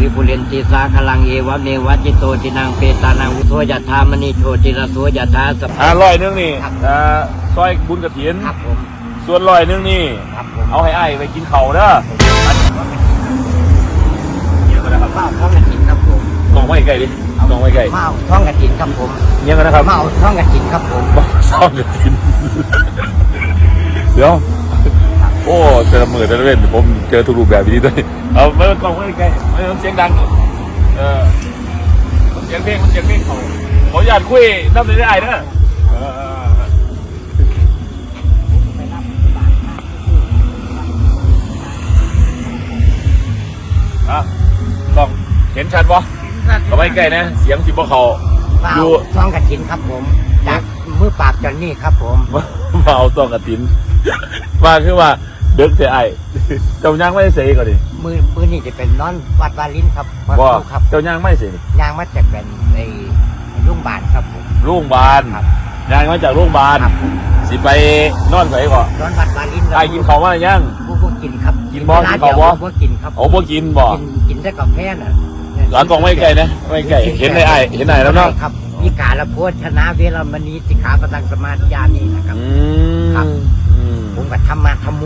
ริปุเรนติสาคลังเอวะเมวัจจิโตตินังเปตานังอุโทยธามณีโชติระโสยธาสัพอ่าร้อยหนึงนี่ครับ อ่าซอยบุญกระถินครับผม ส่วนร้อยหนึงนี่ ครับผมเอาให้ไอ้ายไปกินเขาวเด้อเงี้ยกันนะครับมาเอาท้องกระถินครับผมลองไว้ใกล้ดิลองไว้ใกล้มาเอาท้องกระถินครับผมเงี้ยกันนะครับมาเอาท้องกระถินครับผมบ้าซ่อมกระถิน เดี๋ยว โอ้แต่ละมือแต่ละเล่นผมเจอทุกรูปแบบนี้ด้วยเอาไม่ต้องกล้องไว้ใกล้ไม่ต้องเสียงดังเออมันเสียงเพลงมันเสียงเพลงเขาขออนุญาตคุยน้ำเลยได้ไอ้เด้อเอออะลองเห็นชัดปะเข้าไปใกล้นะ เสียงสิบ่เขามาดูเอาท้องกระถินครับผมจากมือปราบจอนนี่ครับผมมามาเอาซองกระตินมาคือว่า เด็กเสียไอ้เจ้าย่างไม่ได้เสียก่อนดิมือมือนี่จะเป็นนอนวัดวาลินครับวัดว่าลูกครับเจ้าย่างไม่เสียนี่ยางมาจากเป็นในลุงบาทครับผมโรงพยาบาลครับย่างมาจากโรงพยาบาลครับผมสิไปนอนใส่ก่อนนอนวัดวาลินไอ้กินเขาวมาหรือยังพวกพวกกินครับกินบ่เวลกินข้าวบ่ เดียวพวกกินครับโอ้บ่กินบ่กินกินได้กาแฟน่ะหลานกองไม่ไกลนะไม่ไกลเห็นได้ไอ้เห็นไอ้แล้วเนาะครับมีกาละโพชนะเวรมณีสิกขาปตังสมาธิยานี่นะครับ อืครับมอืม ผมก็ทำมาทำโม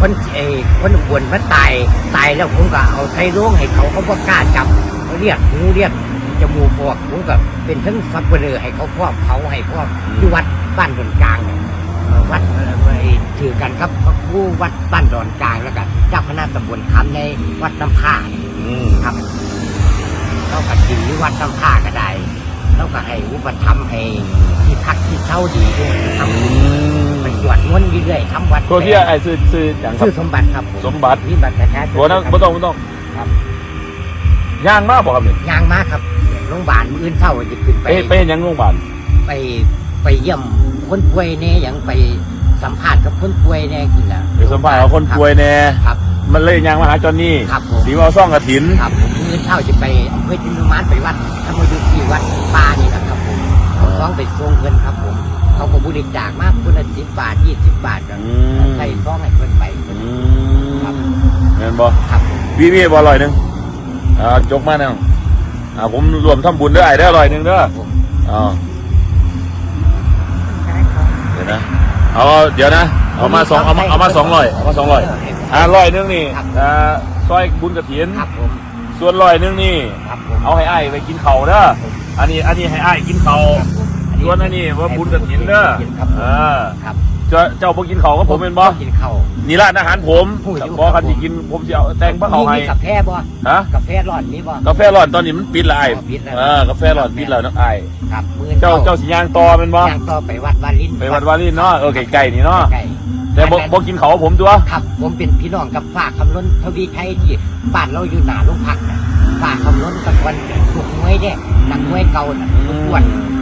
คนเออคนบวนมันตายตายแล้วผมก็เอาใส่โรงให้เขาเขาบ่กล้าจับเขาเรียกหูเรียกจมูกพวกผมก็เป็นทั้งซับเปลือให้เขาพวกเขาให้พวกที่วัดบ้านดอนกลางเนี่ยเอ่อวัดเอ่อไอ้ถือกันครับพระครูวัดบ้านดอนกลางแล้วก็เจ้าคณะตำบลคำในวัดน้ำผ้าอืมครับเราก็กินหรือวัดน้ำผ้าก็ได้เราก็ให้อุปธรรมภ์ให้ที่พักที่เช่าดีด้วยครับไป สวดมนต์เรื่อยๆทำวัดตัวที่ไอ้ซื้อซื้ออย่างครับ ชื่อสมบัติครับผสมบัตินี่บัตรแท้ๆตัวนั้นไม่ต้องไม่ต้องครับย่างมากบอกครับนี่ยางมาครับโรงพยาบาลมื้ออื่นเศร้าจะขึ้นไปไปไปเห็นยังโรงพยาบาลไปไปเยี่ยมคนป่วยเนี่ยอย่างไปสัมภาษณ์กับคนป่วยเนี่ยกินละไปสัมภาษณ์กับคนป่วยแน่ครับ มันเลยยังมาหาจอนนี่ครับผม สีมาเอาซ่องกระถิน ครับผมมื้ออื่นเศร้าจะไปอำเภอจินดุมานไปวัดธรรมยุทธที่วัดป่านี่แหละครับผมเอาซองไปส่งเงินครับผม เขาก็บริจาคมากคนละสิบบาทยี่สิบบาทก็อืม ใส่ซองให้เพิ่นไปอืครับมเห็นบ่ครับผมพี่พี่บอลอยหนึ่งอ่าจกมาหนึ่งอ่าผมรวมทำบุญด้วยไอ้ได้อร่อยหนึ่งเด้อครับผมอ่าเดี๋ยวนะเอาเดี๋ยวนะเอามาสองเอามาเอามาสองร้อยเอามาสองร้อยอ่าร้อยหนึงนี่ครับอ่าซอยบุญกระถินครับผมส่วนร้อยหนึงนี่ ครับผมเอาให้ไอ้ายไปกินเขาวเด้ออันนี้อันนี้ให้ไอ้ายกินเขาว ส่วนอันนี้ว่าบุญกระถินเด้อครับผมเออครับเจ้าเจ้าบ่กินเขาวก็ผมเป็นบ่กินข้าว นี่ร้านอาหารผมผู้อยู่บ่คันที่กินผมจะเอาแต่งพระเขาให้มีกาแฟบ่ฮะกาแฟร้อนมีบ่ กาแฟร้อนตอนนี้มันปิดและไอ้อ๋อปิดแล้ว เออกาแฟร้อนปิดแล้วเนาะไอ้ครับมื้อเจ้าเจ้าสิย่างต่อเป็นบ่ย่างต่อไปวัดวาลินไปวัดวารีเนาะเออไก่ๆนี่เนาะไก่แต่บ่บ่กินเขาวผมตัว ครับ ผมเป็นพี่น้องกับฝากคำล้นทวีชัยที่บ้านเราอยู่หน้าโรงพักน่ะฝากคำล้นตะวันถูกมวยเด้นักมวยเก่าน่ะมันอ้วนมือมันอ้วน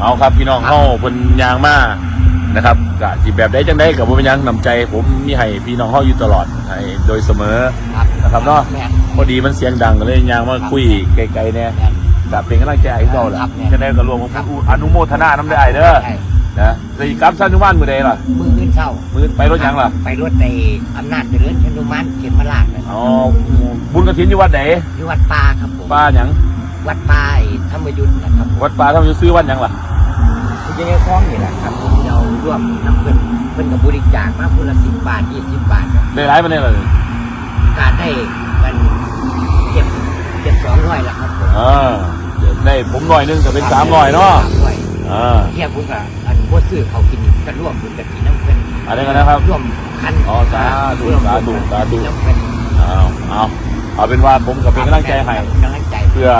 เอาครับพี่น้องเฮาเพิ่นย่างมานะครับกะสิแบบใดจังไดก็บ่เป็นหยังนำใจ ผมมีให้พี่น้องเฮาอยู่ตลอดให้โดยเสมอครับนะครับเนาะแม่นพอดีมันเสียงดังก็เลยย่างมาคุยไกลๆเนี่ยแม่นกะเป็นกำลังใจให้เราแหละครับจะได้ก็รวมของครับอนุโมทนาน้ำได้ไอ้เด้อใช่นะสิกรรมสันนิวานมื้อใดล่ะมืออื่นเช้ามื้อไปรถหยังล่ะไปรถในอำนาจเจริญชนุมานเขียนมาลาดเลยอ๋อบุญกฐินอยู่วัดไหนที่วัดป่าครับผมป้าหยัง วัดป่าไอ้ธรรมยุทธ์นะครับวัดป่าทำอยู่ซื้อวัดหยังล่ะคุณจะได้ฟ้องนี่แหละครับผมเราร่วมน้ำเพิ่นเพิ่นกับบริจาคมาคนละสิบบาทยี่สิบบาทครับได้หลายปานใดล่ะการได้มันเก็บเก็บสองร้อยแล้วครับผมอ่าได้ผมหน่อยหนึงก็เป็น300เนาะสามร้อยอ่าเทียบคุณกับอันบ่ซื้อเขากินก็ร่วมบุญกับกินน้ำเพิ่นอะไรกันนะครับร่วมคันอ๋อสาธุร่วมสาธุสาธุน้ำเพิ่นเอาเอาเอาเป็นว่าผมก็เป็นกำลังใจให้กำลังใจ เพื่อ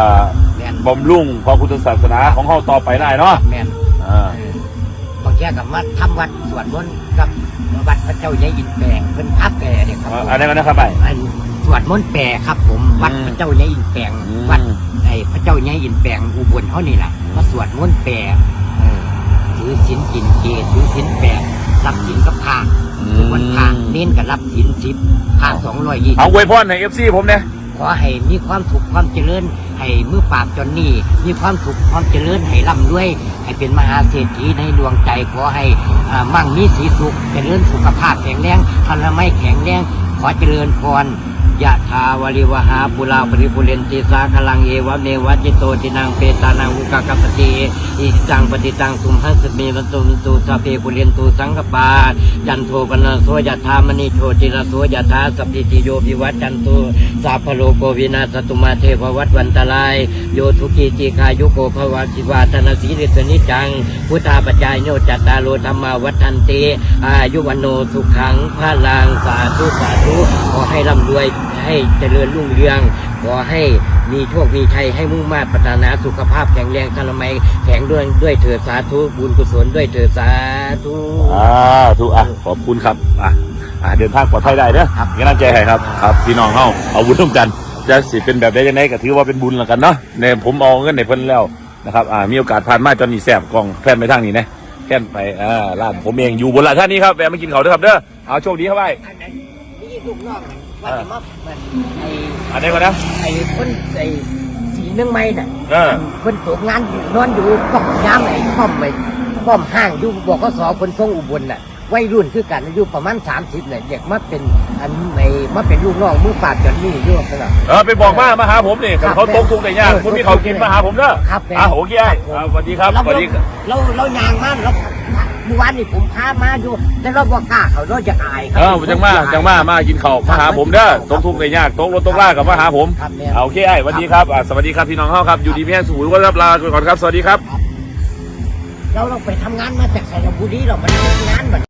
แม่นบำรุงพระพุทธศาสนาของเขาต่อไปได้เนาะแม่นอ่าเออบางแค่กับมาทำวัดสวดมนต์กับวัดพระเจ้าใหญ่อินแปลงเพิ่นพับแปลเนี่ยครับผมอันนี้กันนะครับไป อันสวดมนต์แปลครับผมวัดอืมพระเจ้าใหญ่อินแปลงอืม วัดไอ้พระเจ้าใหญ่อินแปลงอุบลเขานี่แหละมาสวดมนต์แปลเออถือศีลกินเจถือศีลแปดรับศีลกับพระทุกวันพระเน้นกับรับศีลสิบพระสองร้อยยี่สิเอาบอวยพรให้เอฟซีผมเนี่ย ขอให้มีความสุขความเจริญ ให้มือปราบจนนี่มีความสุขความเจริญให้ร่ำรวย ให้เป็นมหาเศรษฐีในดวงใจขอให้มั่งมีสีสุขเจริญสุขภาพแข็งแรงพลไม่แข็งแรงขอเจริญพร ยะถาวริวหาปุราปริปุเรนติสาคลังเอวะเมวะจิตโตตินังเปตานังอุกากปปติอิจังปฏิตังสุมหัสเมวันตุมตุสพเพปุเรนตุสังกปาจันโทปนะโสยะธามณิโชติระโสยะธาสัพพิติโยวิวัตจันตุสัพโลโกวินาสตุมาเทภวัตวันตราย โยทุกีจิคายุโกภวะสิวาตนสีริสนิจัง พุทธาปัจจายโนจัตตาโลธรรมาวัฏันติอายุวันโนสุขังพระลังสาธุสาธุขอให้ร่ำรวย ให้เจริญรุ่งเรือง ขอให้มีโชคมีชัยให้มุ่งมาตรปรารถนาสุขภาพแข็งแรงทรมัยแข็งด้วยด้วยเถิดสาธุบุญกุศลด้วยเถิดสาธุอ่าถูกอะขอบคุณครับอะอะเดินทางปลอดภัยได้เด้อครับกำลังใจให้ครับครับพี่น้องเฮาเอาบุญร่วมกันจะสิเป็นแบบใดยังไงก็ถือว่าเป็นบุญแล้วกันเนาะเนี่ยผมเอาเงินในเพิ่นแล้วนะครับอ่ามีโอกาสผ่านมาจนนี่แสบกล่องแพนไปทางนี้นะแพนไปอ่าร้านผมเองอยู่บนร้านท่านนี้ครับแวะมากินเขาวด้วยครับเด้อเอาโชคดีครับไปอันนั้นนี่ลูกน้อง ว่าจะมาเหมือนไอ้อันนี้ก่อนนะ ไอ้คนไอ้สีเนื่องไม้น่ะเออ คนตกงานอยู่นอนอยู่ป้อมยามไอ้ป้อมไอ้ป้อมห้างอยู่บอกก็สอคนทรงอุบลน่ะวัยรุ่นคือกันอายุประมาณสามสิบเนี่ยเด็กมาเป็นอันไอ้มาเป็นลูกน้องมือปราบจนนี่อยู่สนับเออไปบอกมามาหาผมนี่ครับเขาตกทุกข์ได้ยากเออคุณมีเขาวกินมาหาผมเด้อครับแม่อะโอเคไอ้อ่าสวัสดีครับเราสวัสดีครับ เราเรายางมาเรา เมื่อวานนี่ผมพามาอยู่แต่เราบอกกล้าเขาเราจะอายครัเออจังมาจังมามากินข้าวมาหาผมเด้อตกทุกข์ได้ยากตกรถตกล่ากับมาหาผมครับแม่เอาโอเคไอ้สวัสดีครับอ่าสวัสดีครับพี่น้องเฮาครับอยู่ดีมีแห้งสูงก็รับลาก่อนครับสวัสดีครับ เราเราไปทำงานมาจากสระบุรีเราไปทำงานแบบ